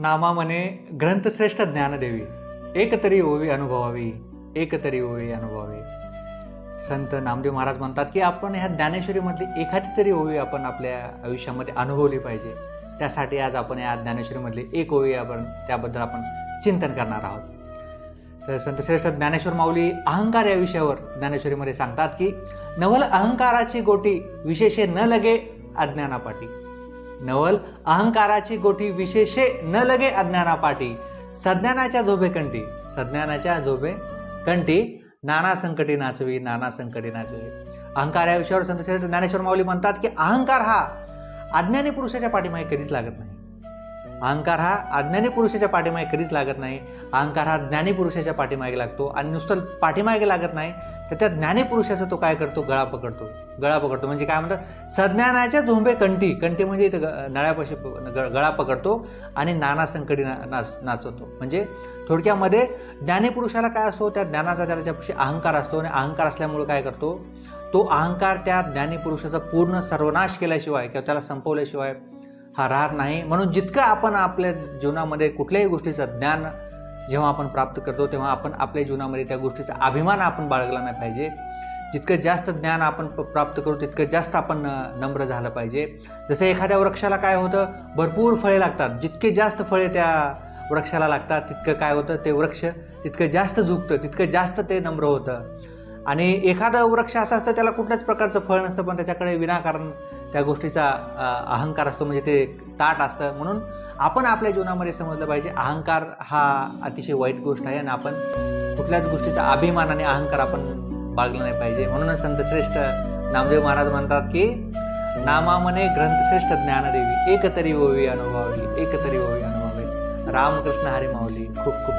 नामा म्हणे ग्रंथश्रेष्ठ ज्ञानदेवी. एकतरी ओवी अनुभवावी एकतरी ओवी अनुभवावी. संत नामदेव महाराज म्हणतात की आपण ह्या ज्ञानेश्वरीमधली एखादी तरी ओवी आपण आपल्या आयुष्यामध्ये अनुभवली पाहिजे. त्यासाठी आज आपण या ज्ञानेश्वरीमधली एक ओवी आपण त्याबद्दल आपण चिंतन करणार आहोत. तर संत श्रेष्ठ ज्ञानेश्वर माऊली अहंकार या विषयावर ज्ञानेश्वरीमध्ये सांगतात की नवल अहंकाराची गोटी विशेषे न लगे अज्ञानापाठी. नवल अहंकाराची गोटी विशेषे न लगे अज्ञानापाठी सज्ञानाच्या झोबे कंठी. सज्ञानाच्या झोबे कंठी. नाना संकटी नाचवी नाना संकटी नाचवी. अहंकार या विषयावर संत श्री ज्ञानेश्वर माऊली म्हणतात की अहंकार हा अज्ञानी पुरुषाच्या पाठीमागे कधीच लागत नाही. अहंकार हा अज्ञानी पुरुषाच्या पाठीमागे कधीच लागत नाही. अहंकार हा ज्ञानी पुरुषाच्या पाठीमागे लागतो आणि नुसतं पाठीमागे लागत नाही. तर त्या ज्ञानीपुरुषाचा तो काय करतो? गळा पकडतो. गळा पकडतो. म्हणजे काय म्हणतात? सज्ञानाच्या झोंबे कंठी. कंठी म्हणजे इथं ग- नळ्यापाशी ग- गळा पकडतो आणि नाना संकटी ना नाच नाचवतो. म्हणजे थोडक्यामध्ये ज्ञानीपुरुषाला काय असतो? त्या ज्ञानाचा त्याच्यापेक्षा अहंकार असतो आणि अहंकार असल्यामुळे काय करतो? तो अहंकार त्या ज्ञानीपुरुषाचा पूर्ण सर्वनाश केल्याशिवाय किंवा त्याला संपवल्याशिवाय हा राहत नाही. म्हणून जितकं आपण आपल्या जीवनामध्ये कुठल्याही गोष्टीचं ज्ञान जेव्हा आपण प्राप्त करतो तेव्हा आपण आपल्या जीवनामध्ये त्या गोष्टीचा अभिमान आपण बाळगला नाही पाहिजे. जितकं जास्त ज्ञान आपण प- प्राप्त करू तितकं जास्त आपण नम्र झालं पाहिजे. जसं एखाद्या वृक्षाला काय होतं भरपूर फळे लागतात. जितके जास्त फळे त्या वृक्षाला लागतात तितकं काय होतं ते वृक्ष तितकं जास्त झुकतं तितकं जास्त ते नम्र होतं. आणि एखादं वृक्ष असं असतं त्याला कुठल्याच प्रकारचं फळ नसतं पण त्याच्याकडे विनाकारण त्या गोष्टीचा अहंकार असतो म्हणजे ते ताट असतं. म्हणून आपण आपल्या जीवनामध्ये समजलं पाहिजे अहंकार हा अतिशय वाईट गोष्ट आहे आणि आपण कुठल्याच गोष्टीचा अभिमान आणि अहंकार आपण बाळगला नाही पाहिजे. म्हणूनच संतश्रेष्ठ नामदेव महाराज म्हणतात की नामामने ग्रंथश्रेष्ठ ज्ञानदेवी एक तरी ओवी अनुभवावी एकतरी ओवी अनुभवावी. रामकृष्ण हरी माऊली खूप खूप